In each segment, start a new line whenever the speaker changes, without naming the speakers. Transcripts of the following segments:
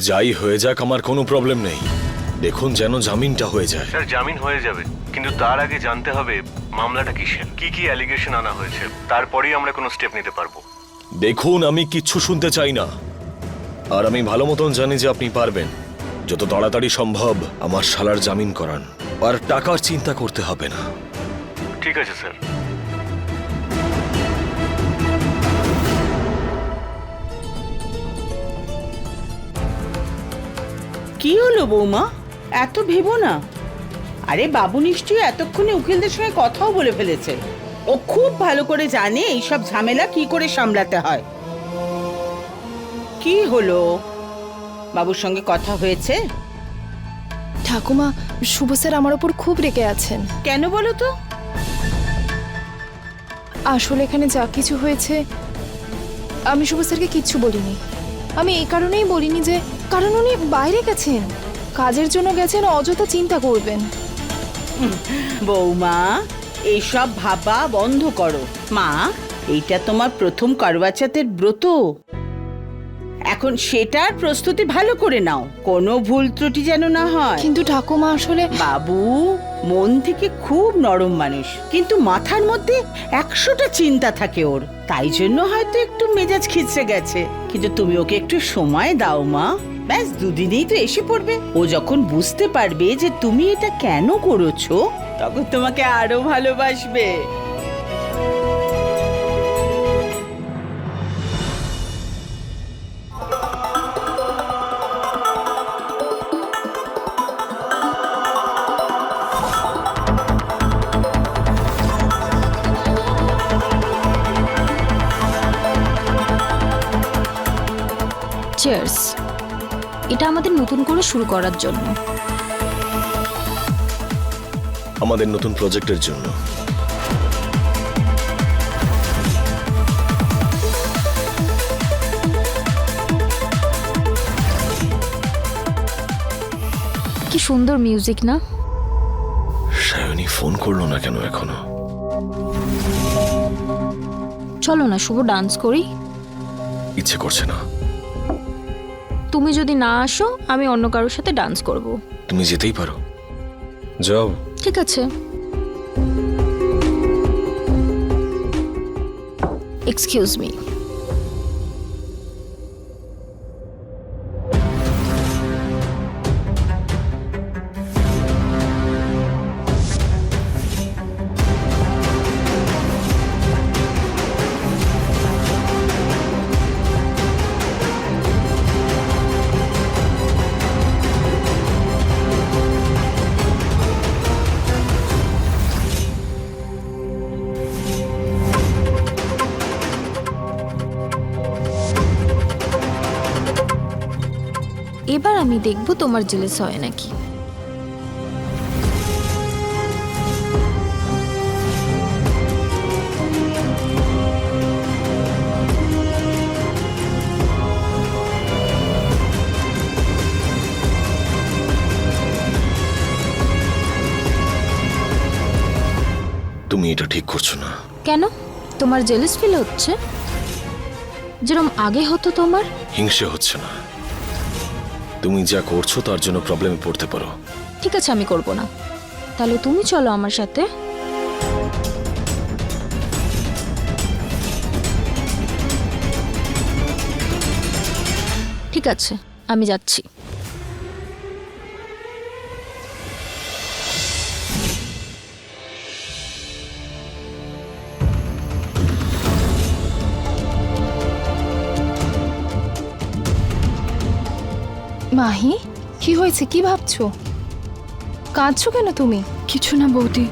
যাই হয়ে যাক আমার কোনো প্রবলেম নেই। দেখুন যেন জামিনটা হয়ে যায়।
স্যার জামিন হয়ে যাবে। কিন্তু তার আগে জানতে হবে মামলাটা কিসের? কি কি অ্যালিগেশন আনা হয়েছে? তারপরেই আমরা কোনো স্টেপ নিতে পারব।
দেখুন আমি কিচ্ছু শুনতে চাই না। আর আমি ভালো মতন জানি যে আপনি পারবেন। যত তাড়াতাড়ি সম্ভব আমার শালার জামিন করান। আর টাকার চিন্তা করতে হবে না।
ঠিক আছে স্যার।
কি হলো বৌমা? এত ভেবো না। আরে বাবু নিশ্চয়ই এতক্ষণে উকিলদের সঙ্গে কথাও বলে ফেলেছে। ও খুব ভালো করে জানে এইসব ঝামেলা কি করে সামলাতে হয়। কি হলো? বাবুর সঙ্গে কথা হয়েছে?
ঠাকুমা শুভ স্যার আমার ওপর খুব রেগে আছেন।
কেন বলো তো?
আসলে এখানে যা কিছু হয়েছে আমি শুভ স্যারকে কিচ্ছু বলিনি। আমি এই কারণেই বলিনি যে কারণ উনি বাইরে গেছেন। কাজের জন্য গেছেন অযথা চিন্তা করবেন।
বৌমা এইসব ভাবা বন্ধ করো। মা এইটা তোমার প্রথম কারবাচাতের ব্রত। এখন সেটার প্রস্তুতি ভালো করে নাও। কোনো ভুল ত্রুটি যেন না হয়।
কিন্তু ঠাকুমা আসলে
বাবু মন থেকে খুব নরম মানুষ। কিন্তু মাথার মধ্যে একশোটা চিন্তা থাকে ওর। তাই জন্য হয়তো একটু মেজাজ খিচড়ে গেছে। কিন্তু তুমি ওকে একটু সময় দাও মা। ব্যাস, দুদিনেই তো এসে পড়বে। ও যখন বুঝতে পারবে যে তুমি এটা কেন করেছ, তখন তোমাকে আরও ভালোবাসবে।
চেয়ার্স এটা আমাদের নতুন করে শুরু করার জন্য।
আমাদের নতুন প্রজেক্টের জন্য।
কি সুন্দর মিউজিক না?
সায়নী ফোন করল না কেন এখনও?
চলো না শুভ ডান্স করি।
ইচ্ছে করছে না।
তুমি যদি না আসো আমি অন্য কারোর সাথে ডান্স করব।
তুমি যেতেই পারো। যাও।
ঠিক আছে। এক্সকিউজ মি এবার আমি দেখব তোমার জেলেস হয় নাকি।
তুমি এটা ঠিক করছ না।
কেন? তোমার জেলেস ফিল হচ্ছে? যেরকম আগে হতো তোমার?
হিংসে হচ্ছে না। তুমি যা করছ তার জন্য প্রবলেমে পড়তে পারো।
ঠিক আছে, আমি করব না। তাহলে তুমি চলো আমার সাথে। ঠিক আছে, আমি যাচ্ছি।
মাহি কি হয়েছে? কি ভাবছ? কাঁদছো কেন তুমি?
কিছু না বৌদি।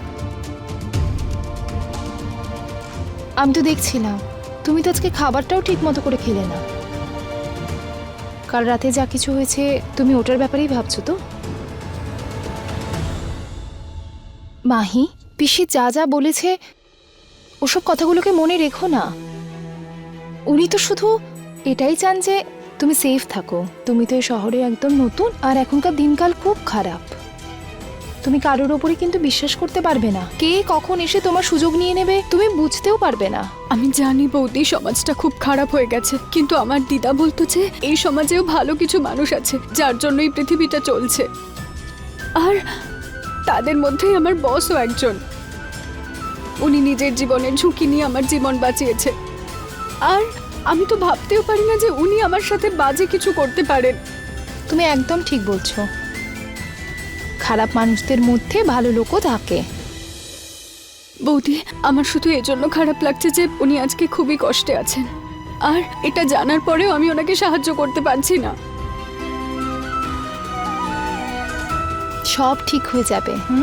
আমি তো দেখছিলাম তুমি তো আজকে খাবারটাও ঠিক মতো করে খেলে না। কাল রাতে যা কিছু হয়েছে তুমি ওটার ব্যাপারেই ভাবছ তো? মাহি পিসি যা যা বলেছে ওসব কথাগুলোকে মনে রেখো না। উনি তো শুধু এটাই চান যে তুমি সেফ থাকো। তুমি তো এই শহরে একদম নতুন আর এখনকার দিনকাল খুব খারাপ। তুমি কারোর ওপরে কিন্তু বিশ্বাস করতে পারবে না। কে কখন এসে তোমার সুযোগ নিয়ে নেবে, তুমি বুঝতেও পারবে না।
আমি জানি বৌদি, সমাজটা খুব খারাপ হয়ে গেছে। কিন্তু আমার দিদা বলতো যে, এই সমাজেও ভালো কিছু মানুষ আছে, যার জন্য এই পৃথিবীটা চলছে। আর তাদের মধ্যেই আমার বসও একজন। উনি নিজের জীবনের ঝুঁকি নিয়ে আমার জীবন বাঁচিয়েছে। আর আমি তো ভাবতেও পারি না যে উনি আমার সাথে বাজে কিছু করতে পারেন।
তুমি একদম ঠিক বলছো। খারাপ মানুষদের মধ্যে ভালো লোকও থাকে।
বৌদি আমার শুধু এজন্য খারাপ লাগছে যে উনি আজকে খুবই কষ্টে আছেন। আর এটা জানার পরেও আমি ওনাকে সাহায্য করতে পারছি না।
সব ঠিক হয়ে যাবে হুম?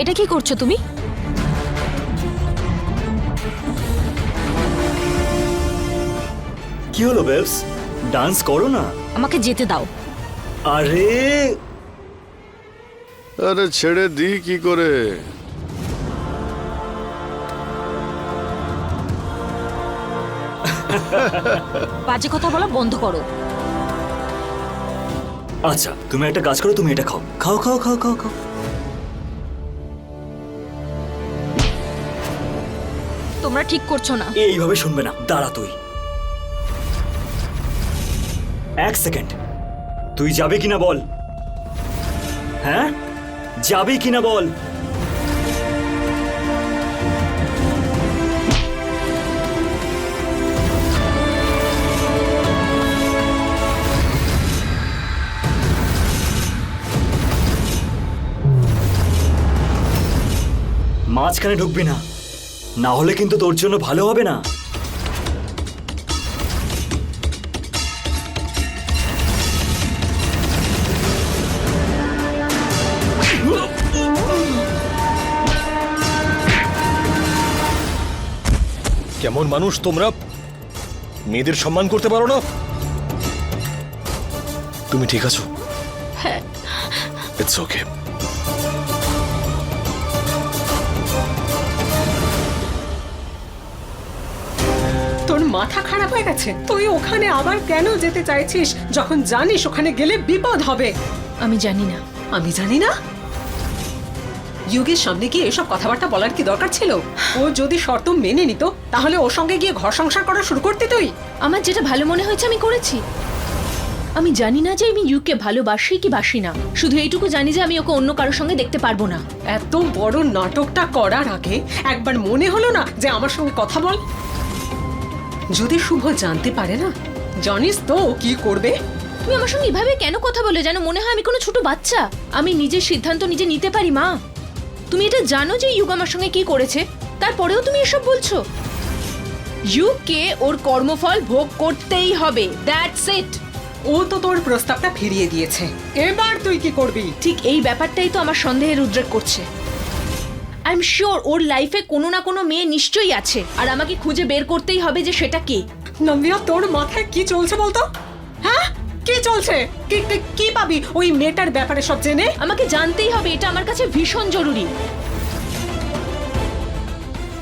এটা কি করছ তুমি?
কি হলো বেবস ডান্স করো না।
আমাকে যেতে দাও।
আরে!
আরে ছেড়ে দিই কি করে?
বাজে কথা বলা বন্ধ করো।
আচ্ছা তুমি একটা কাজ করো তুমি এটা খাও। খাও খাও খাও খাও খাও।
তোমরা ঠিক করছ না।
এইভাবে শুনবে না। দাঁড়া তুই। এক সেকেন্ড। তুই যাবে কিনা বল? হ্যাঁ? যাবে কিনা বল? মাঝখানে ঢুকবি না। না হলে কিন্তু তোর জন্য ভালো হবে না।
কেমন মানুষ তোমরা? মেয়েদের সম্মান করতে পারো না? তুমি ঠিক আছো?
হ্যাঁ।
ইটস ওকে
মাথা খারাপ হয়ে গেছে। তুই ওখানে আবার কেন যেতে চাইছিস? যখন জানিস ওখানে গেলে বিপদ হবে।
আমি জানি না।
আমি জানি না? যুগের সামনে গিয়ে এসব কথাবার্তা বলার কি দরকার ছিল? ও যদি শর্ত মেনে নিত তাহলে ওর সঙ্গে গিয়ে ঘর সংসার করা শুরু করতে তুই।
আমার যেটা ভালো মনে হয়েছে আমি করেছি। আমি জানি না যে আমি ইউকে ভালোবাসি কি বাসি না। শুধু এইটুকু জানি যে আমি ওকে অন্য কারোর সঙ্গে দেখতে পারব না।
এত বড় নাটকটা করার আগে একবার মনে হলো না যে আমার সঙ্গে কথা বল? যদি শুভ জানতে পারে না জানিস তো ও কি করবে।
তুমি আমার সঙ্গে এভাবে কেন কথা বলে? যেন মনে হয় আমি কোনো ছোট বাচ্চা। আমি নিজের সিদ্ধান্ত নিজে নিতে পারি মা। তুমি এটা জানো যে ইউগ আমার সঙ্গে কি করেছে? তারপরেও তুমি এসব বলছো? ইউকে ওর কর্মফল ভোগ করতেই হবে। দ্যাটস ইট
ও তো তোর প্রস্তাবটা ফিরিয়ে দিয়েছে। এবার তুই কি করবি?
ঠিক এই ব্যাপারটাই তো আমার সন্দেহের উদ্রেক করছে। আই এম শিওর ওর লাইফে কোনো না কোনো মেয়ে নিশ্চয়ই আছে। আর আমাকে খুঁজে বের করতেই হবে যে সেটা কে।
নন্দিয়া তোর মাথায় কি চলছে বলতো? হ্যাঁ? কি চলছে? কি কি- কি পাবি ওই মেয়েটার ব্যাপারে সব জেনে?
আমাকে জানতেই হবে এটা আমার কাছে ভীষণ জরুরি।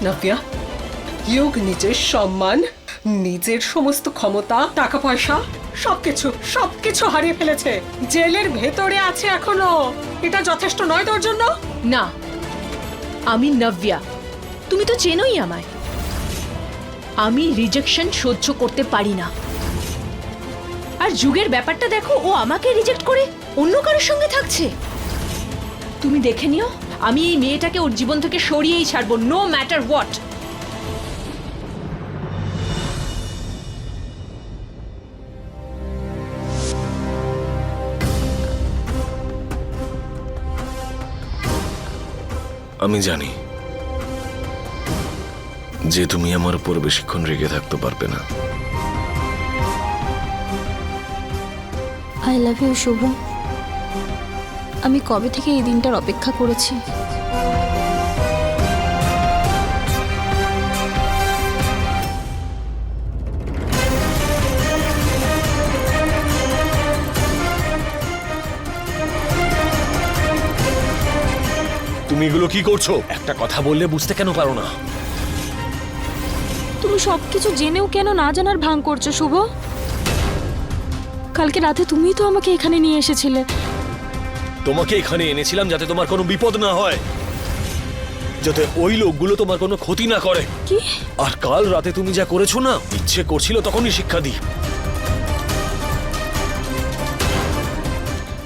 নব্যা ইয়োগ নিজের সম্মান নিজের সমস্ত ক্ষমতা টাকা পয়সা সবকিছু সবকিছু হারিয়ে ফেলেছে। জেলের ভেতরে আছে এখনও। এটা যথেষ্ট নয় তোর জন্য?
না আমি নব্যা। তুমি তো চেনোই আমায়। আমি রিজেকশন সহ্য করতে পারি না। আর যুগের ব্যাপারটা দেখো, ও আমাকে রিজেক্ট করে, অন্য কারোর সঙ্গে থাকছে। তুমি দেখে নিও, আমি এই মেয়েটাকে ওর জীবন থেকে সরিয়েই ছাড়বো নো ম্যাটার হোয়াট
আমি জানি যে তুমি আমার উপর বেশিক্ষণ রেগে থাকতে পারবে না।
আই লাভ ইউ শুভ আমি কবে থেকে এই দিনটার অপেক্ষা করেছি?
এগুলো কি করছ? একটা কথা বললে বুঝতে কেন পারো না?
তুমি সবকিছু জেনেও কেন না জানার ভান করছ শুভ? কালকে রাতে তুমিই তো আমাকে এখানে নিয়ে এসেছিলে।
তোমাকে এখানে এনেছিলাম যাতে তোমার কোনো বিপদ না হয়। যাতে ওই লোকগুলো তোমার কোনো ক্ষতি না করে।
কি?
আর কাল রাতে তুমি যা করেছ না ইচ্ছে করছিল তখনই শিক্ষা দিই।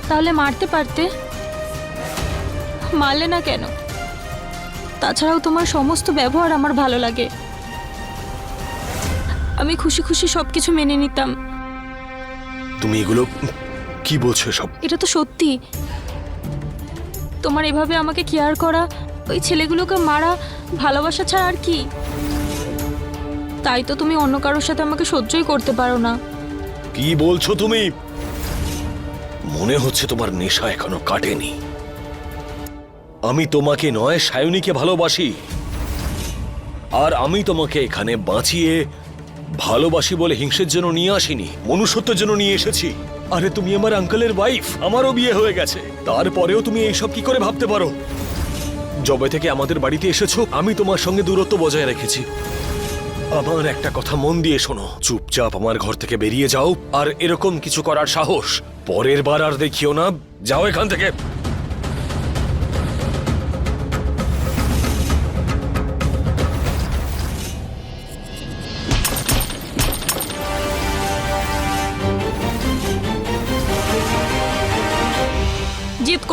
তাহলে মারতে পারতে? মারলে না কেন? তাছাড়াও তোমার সমস্ত ব্যবহার আমার ভালো লাগে। আমি খুশি খুশি সবকিছু মেনে নিতাম।
তুমি এগুলো কি বলছো সব
এটা তো সত্যি। তোমার এভাবে আমাকে কেয়ার করা ওই ছেলেগুলোকে মারা ভালোবাসা ছাড়া আর কি? তাই তো তুমি অন্য কারোর সাথে আমাকে সহ্যই করতে পারো না।
কি বলছো তুমি? মনে হচ্ছে তোমার নেশা এখনও কাটেনি। আমি তোমাকে নয়, সায়নীকে ভালোবাসি। আর আমি তোমাকে এখানে বাঁচিয়ে ভালোবাসি বলে হিংসের জন্য নিয়ে আসিনি, মনুষ্যত্বের জন্য নিয়ে এসেছি। আরে, তুমি আমার আঙ্কেলের ওয়াইফ আমারও বিয়ে হয়ে গেছে। তারপরেও তুমি এইসব কি করে ভাবতে পারো? যবে থেকে আমাদের বাড়িতে এসেছ, আমি তোমার সঙ্গে দূরত্ব বজায় রেখেছি। আমার একটা কথা মন দিয়ে শোনো। চুপচাপ আমার ঘর থেকে বেরিয়ে যাও, আর এরকম কিছু করার সাহস পরের বার আর দেখিও না। যাও এখান থেকে।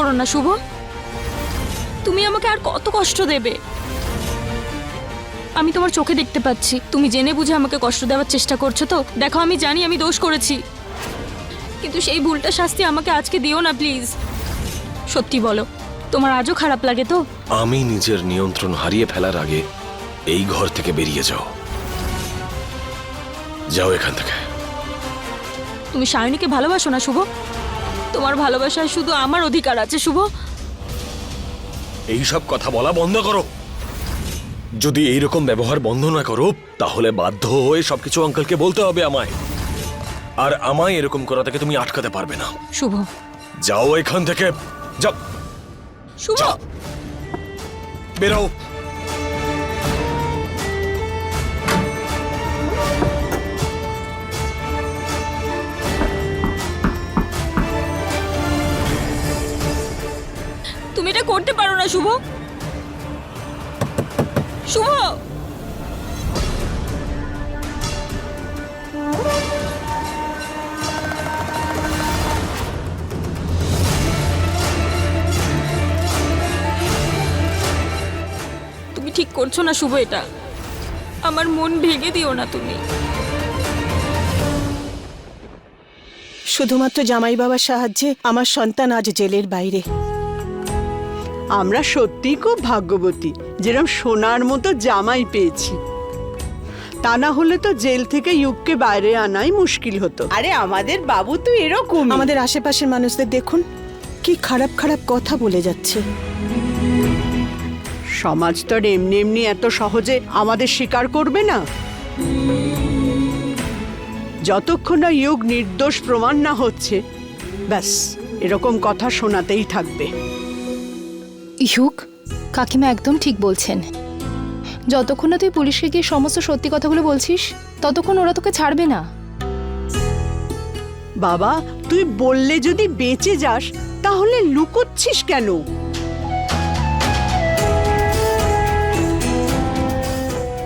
করো না শুভ। তুমি আমাকে আর কত কষ্ট দেবে? আমি তোমার চোখে দেখতে পাচ্ছি। তুমি জেনে বুঝে আমাকে কষ্ট দেওয়ার চেষ্টা করছ তো? দেখো আমি জানি আমি দোষ করেছি। কিন্তু সেই ভুলটা শাস্তি আমাকে আজকে দিও না প্লিজ। সত্যি বলো তোমার আজও খারাপ লাগে তো?
আমি নিজের নিয়ন্ত্রণ হারিয়ে ফেলার আগে এই ঘর থেকে বেরিয়ে যাও। যাও এখান থেকে।
তুমি সায়নীকে ভালোবাসো না শুভ? তোমার ভালোবাসায় শুধু আমার অধিকার আছে শুভ।
এইসব কথা বলা বন্ধ করো। যদি এইরকম ব্যবহার বন্ধ না করো তাহলে বাধ্য হয়ে সবকিছু আঙ্কেলকে বলতে হবে আমায়। আর আমায় এরকম করা থেকে তুমি আটকাতে পারবে না।
শুভ।
যাও এখান থেকে। যাও।
শুভ।
বেরো
করতে পারো না, শুভ। শুভ। তুমি ঠিক করছ না, শুভ, এটা। আমার মন ভেঙে দিও না তুমি।
শুধুমাত্র জামাই বাবার সাহায্যে আমার সন্তান আজ জেলের বাইরে।
আমরা সত্যিই খুব ভাগ্যবতী। যেরম সোনার মতো জামাই পেয়েছি। তা না হলে তো জেল থেকে ইউককে বাইরে আনাই মুশকিল হতো। আরে আমাদের বাবু তো এরকম
আমাদের আশেপাশের মানুষদের দেখুন কি খারাপ খারাপ কথা বলে যাচ্ছে।
সমাজ তো আর এমনি এমনি এত সহজে আমাদের স্বীকার করবে না। যতক্ষণ না ইউক নির্দোষ প্রমাণ না হচ্ছে ব্যাস এরকম কথা শোনাতেই থাকবে।
ইহুক কাকিমা একদম ঠিক বলছেন। যতক্ষণ না তুই পুলিশকে গিয়ে সমস্ত সত্যি কথাগুলো বলছিস ততক্ষণ ওরা তোকে ছাড়বে না।
বাবা তুই বললে যদি বেঁচে যাস তাহলে লুকোচ্ছিস কেন?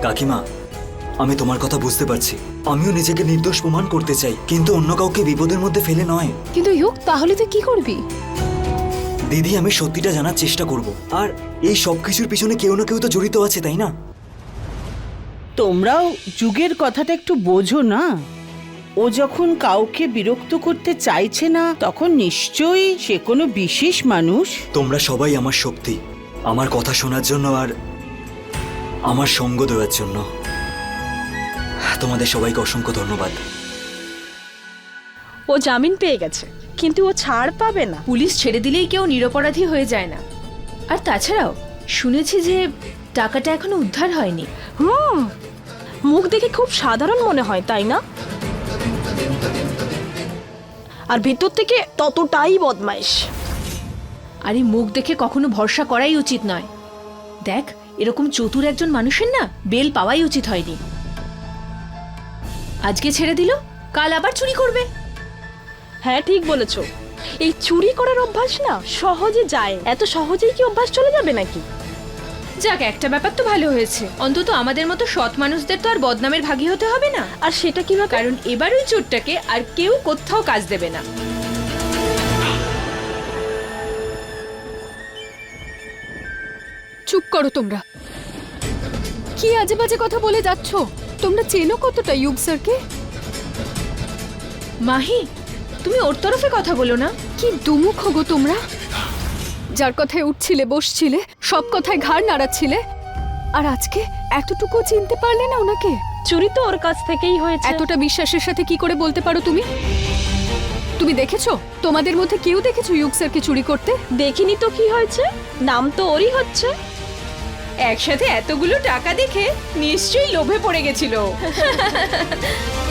কাকিমা আমি তোমার কথা বুঝতে পারছি। আমিও নিজেকে নির্দোষ প্রমাণ করতে চাই কিন্তু অন্য কাউকে বিপদের মধ্যে ফেলে নয়।
কিন্তু ইহুক তাহলে তুই কি করবি?
দিদি আমি সত্যিটা জানার চেষ্টা করব। আর এই সব কিছুর পিছনে কেউ না কেউ তো জড়িত আছে তাই না?
তোমরাও যুগের কথাটা একটু বোঝো না। ও যখন কাউকে বিরক্ত করতে চাইছে না তখন নিশ্চয়ই সে কোনো বিশেষ মানুষ।
তোমরা সবাই আমার শক্তি আমার কথা শোনার জন্য আর আমার সঙ্গ দেওয়ার জন্য। তোমাদের সবাইকে অসংখ্য ধন্যবাদ।
ও জামিন পেয়ে গেছে। কিন্তু ও ছাড় পাবে না। পুলিশ ছেড়ে দিলেই কেউ নিরপরাধী হয়ে যায় না। আর তাছাড়াও শুনেছি যে টাকাটা এখনও উদ্ধার হয়নি। হুম মুখ দেখে খুব সাধারণ মনে হয় তাই না? আর ভেতর থেকে ততটাই বদমাইশ। আরে মুখ দেখে কখনো ভরসা করাই উচিত নয়। দেখ এরকম চতুর একজন মানুষের না বেল পাওয়াই উচিত হয়নি। আজকে ছেড়ে দিল কাল আবার চুরি করবে।
হ্যাঁ ঠিক বলেছ। এই চুরি করার অভ্যাস না সহজে যায়। এত সহজেই কি অভ্যাস চলে যাবে নাকি?
যাক একটা ব্যাপার তো ভালো হয়েছে। অন্তত আমাদের মতো সৎ মানুষদের তো আর বদনামের ভাগী হতে হবে না।
আর সেটা কীভাবে?
কারণ এবার ওই চোরটাকে আর কেউ কোথাও কাজ দেবে না।
চুপ করো তোমরা। কি আজে বাজে কথা বলে যাচ্ছ? তোমরা চেনো কতটা ইউব স্যারকে
মাহি তুমি ওর তরফে কথা বলো না।
কি দুমুখ গো তোমরা। যার কথায় উঠছিলে বসছিলে সব কথায় ঘাড় নাড়াচ্ছিলে। আর আজকে এতটুকু চিনতে পারলে না ওনাকে? চুরি তো ওর কাছ থেকেই হয়েছে। এতটা বিশ্বাসের সাথে কি করে বলতে পারো তুমি? তুমি দেখেছ? তোমাদের মধ্যে কেউ দেখেছ ইউক স্যারকে চুরি করতে? দেখিনি তো কি হয়েছে? নাম তো ওরই হচ্ছে।
একসাথে এতগুলো টাকা দেখে নিশ্চয়ই লোভে পড়ে গেছিল।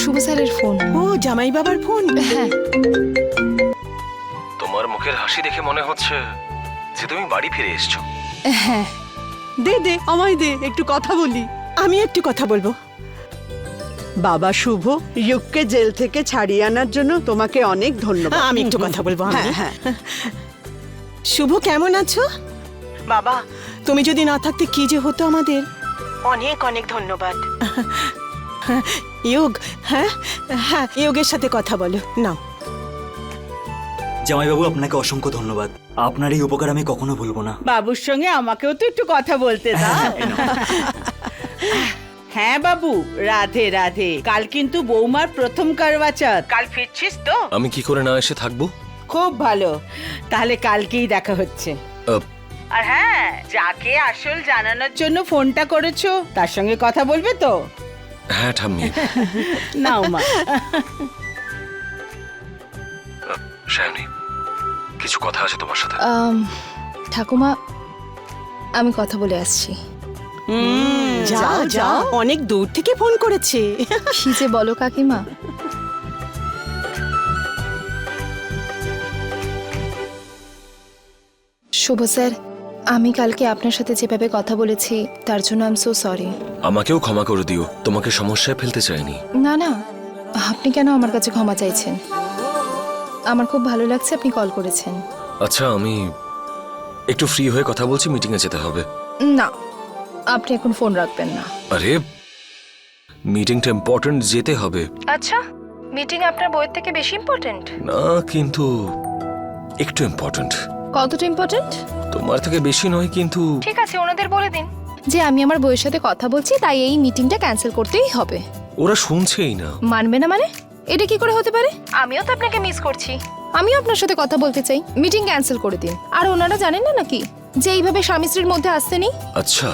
শুভ স্যারের ফোন।
ও জামাই বাবার ফোন?
হ্যাঁ।
তোমার মুখের হাসি দেখে মনে হচ্ছে যে তুমি বাড়ি ফিরে এসছো।
হ্যাঁ।
দে দে আমায় দে একটু কথা বলি। আমি একটু কথা বলব।
বাবা শুভ ইউককে জেল থেকে ছাড়িয়ে আনার জন্য তোমাকে অনেক ধন্যবাদ।
আমি একটু কথা বলব
হ্যাঁ হ্যাঁ।
শুভ কেমন আছো? বাবা তুমি যদি না থাকতে কি যে হতো আমাদের? অনেক অনেক ধন্যবাদ। ইয়োগ হ্যাঁ? হ্যাঁ ইয়োগের সাথে কথা বলো। নাও।
জামাইবাবু আপনাকে অসংখ্য ধন্যবাদ। আপনার এই উপকার আমি কখনো ভুলবো না।
বাবুর সঙ্গে আমাকেও তো একটু কথা বলতে দাও। হ্যাঁ বাবু রাধে রাধে। কাল কিন্তু বৌমার প্রথম কারবা কাল ফিরছিস তো?
আমি কি করে না এসে থাকব?
খুব ভালো। তাহলে কালকেই দেখা হচ্ছে।
আহ,
আর হ্যাঁ যাকে আসল জানানোর জন্য ফোনটা করেছ তার সঙ্গে কথা বলবে তো?
হ্যাঁ ঠাম্মি।
নাও মা।
শায়নি কিছু কথা আছে তোমার সাথে?
আম, ঠাকুমা আমি কথা বলে আসছি।
যাও। যাও। অনেক দূর থেকে ফোন করেছে।
কি যে বলো কাকিমা। শুভ স্যার আমি কালকে আপনার সাথে যেভাবে কথা বলেছি তার জন্য আই এম সো সরি
আমাকেও ক্ষমা করে দিও। তোমাকে সমস্যায় ফেলতে চাইনি।
না না। আপনি কেন আমার কাছে ক্ষমা চাইছেন? আমার খুব ভালো লাগছে আপনি কল করেছেন।
আচ্ছা আমি একটু ফ্রি হয়ে কথা বলছি মিটিংয়ে যেতে হবে।
না আপনি এখন ফোন রাখবেন না।
আরে মিটিংটা ইম্পর্ট্যান্ট যেতে হবে।
আচ্ছা মিটিং আপনার বইয়ের থেকে বেশি ইম্পর্টেন্ট
না কিন্তু একটু ইম্পর্ট্যান্ট
কতটা ইম্পর্টেন্ট
তোমার থেকে বেশি নয় কিন্তু
ঠিক আছে ওনাদের বলে দিন। যে আমি আমার বইয়ের সাথে কথা বলছি তাই এই মিটিংটা ক্যান্সেল করতেই হবে।
ওরা শুনছেই না।
মানবে না মানে? এটা কি করে হতে পারে? আমিও তো আপনাকে মিস করছি। আমিও আপনার সাথে কথা বলতে চাই। মিটিং ক্যান্সেল করে দিন। আর ওনারা জানেন না নাকি? যে এইভাবে স্বামী স্ত্রীর মধ্যে আসতে নেই?
আচ্ছা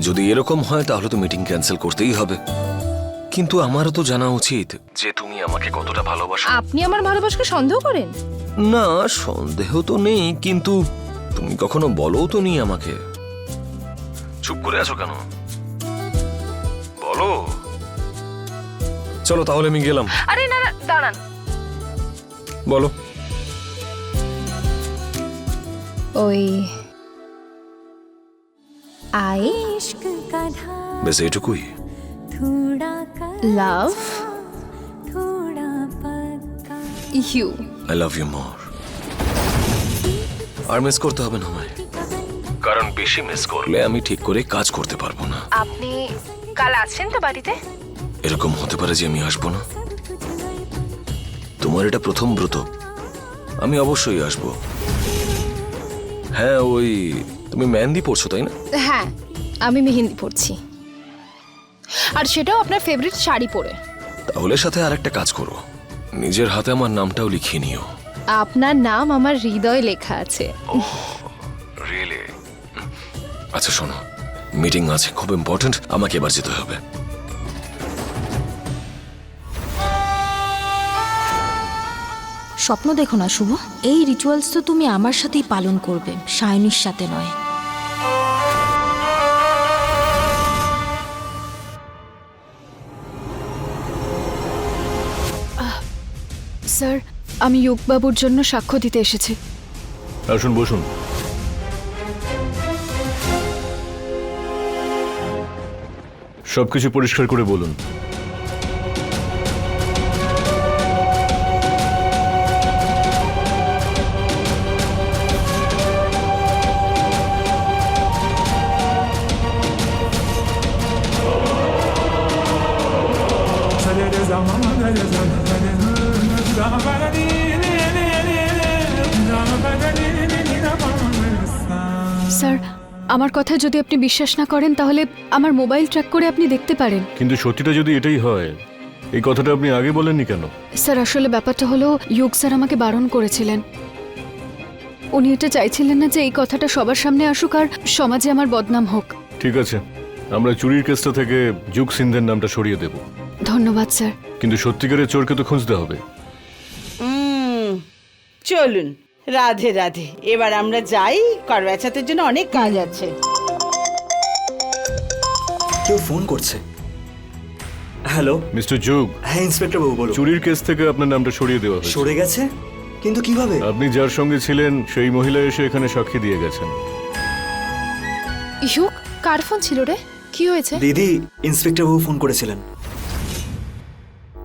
যদি এরকম হয় তাহলে তো মিটিং ক্যান্সেল করতেই হবে। কিন্তু আমারও তো জানা উচিত যে তুমি আমাকে কতটা ভালোবাসো।
আপনি আমার ভালোবাসাকে সন্দেহ করেন?
না সন্দেহ তো নেই কিন্তু তুমি কখনো বলো তো নি আমাকে। চুপ করে আছো কেন? বলো। চলো তাহলে আমি গেলাম।
আরে না না দাঁড়ান।
বলো।
ওই আই
বেশ এটুকুই
love you
I love you more R miss করতে হবে না আমায়। কারণ বেশি মিস করলে আমি ঠিক করে কাজ করতে পারব না।
আপনি কাল আছেন তো বাড়িতে?
এরকম হতে পারে যে আমি আসব না। তোমার এটা প্রথম ব্রত। আমি অবশ্যই আসব। হ্যাঁ ওই তুমি মেহেন্দি পড়ছো তাই না?
হ্যাঁ আমি মেহেন্দি পরছি। আর সেটাও আপনার ফেভারিট শাড়ি পরে।
তাহলে সাথে আর একটা কাজ করো। নিজের হাতে আমার নামটাও লিখিয়ে নিও।
আপনার নাম আমার হৃদয়ে লেখা আছে।
রিয়েলি আচ্ছা শোনো মিটিং আছে খুব ইম্পর্ট্যান্ট আমাকে এবার যেতে হবে।
স্বপ্ন দেখো না শুভ। এই রিচুয়ালস তো তুমি আমার সাথেই পালন করবে সায়নীর সাথে নয়।
স্যার আমি যোগবাবুর জন্য সাক্ষ্য দিতে এসেছি।
আসুন বসুন। সবকিছু পরিষ্কার করে বলুন।
স্যার আমার কথা যদি আপনি বিশ্বাস না করেন তাহলে আমার মোবাইল ট্র্যাক করে আপনি দেখতে পারেন।
কিন্তু সত্যিটা যদি এটাই হয় এই কথাটা আপনি আগে বলেননি কেন?
স্যার আসলে ব্যাপারটা হলো ইয়োগ স্যার আমাকে বারণ করেছিলেন। উনি এটা চাইছিলেন না যে এই কথাটা সবার সামনে আসুক আর সমাজে আমার বদনাম হোক।
ঠিক আছে আমরা চুরির কেসটা থেকে যুগ সিন্ধের নামটা সরিয়ে দেব।
ধন্যবাদ স্যার।
কিন্তু সত্যিকারের চোরকে তো খুঁজতে হবে।
চলুন রাধে রাধে। এবার আমরা যাই করবেচাতের জন্য অনেক কাজ আছে।
কেউ ফোন করছে। হ্যালো।
মিস্টার যুগ।
হ্যাঁ ইন্সপেক্টর বাবু বলুন।
চুরির কেস থেকে আপনার নামটা সরিয়ে দেওয়া হয়েছে।
সরে গেছে? কিন্তু কীভাবে?
আপনি যার সঙ্গে ছিলেন সেই মহিলা এসে এখানে সাক্ষী দিয়ে গেছেন।
ইহুক কার ফোন ছিল রে? কি হয়েছে?
দিদি ইন্সপেক্টর বাবু ফোন করেছিলেন।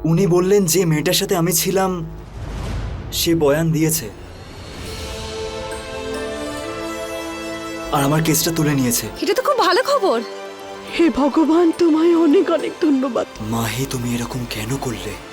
উনি বললেন যে মেয়েটার সাথে আমি ছিলাম সে বয়ান দিয়েছে। আর আমার কেসটা তুলে নিয়েছে।
এটা তো খুব ভালো খবর।
হে ভগবান তোমায় অনেক অনেক ধন্যবাদ।
মাহি তুমি এরকম কেন করলে?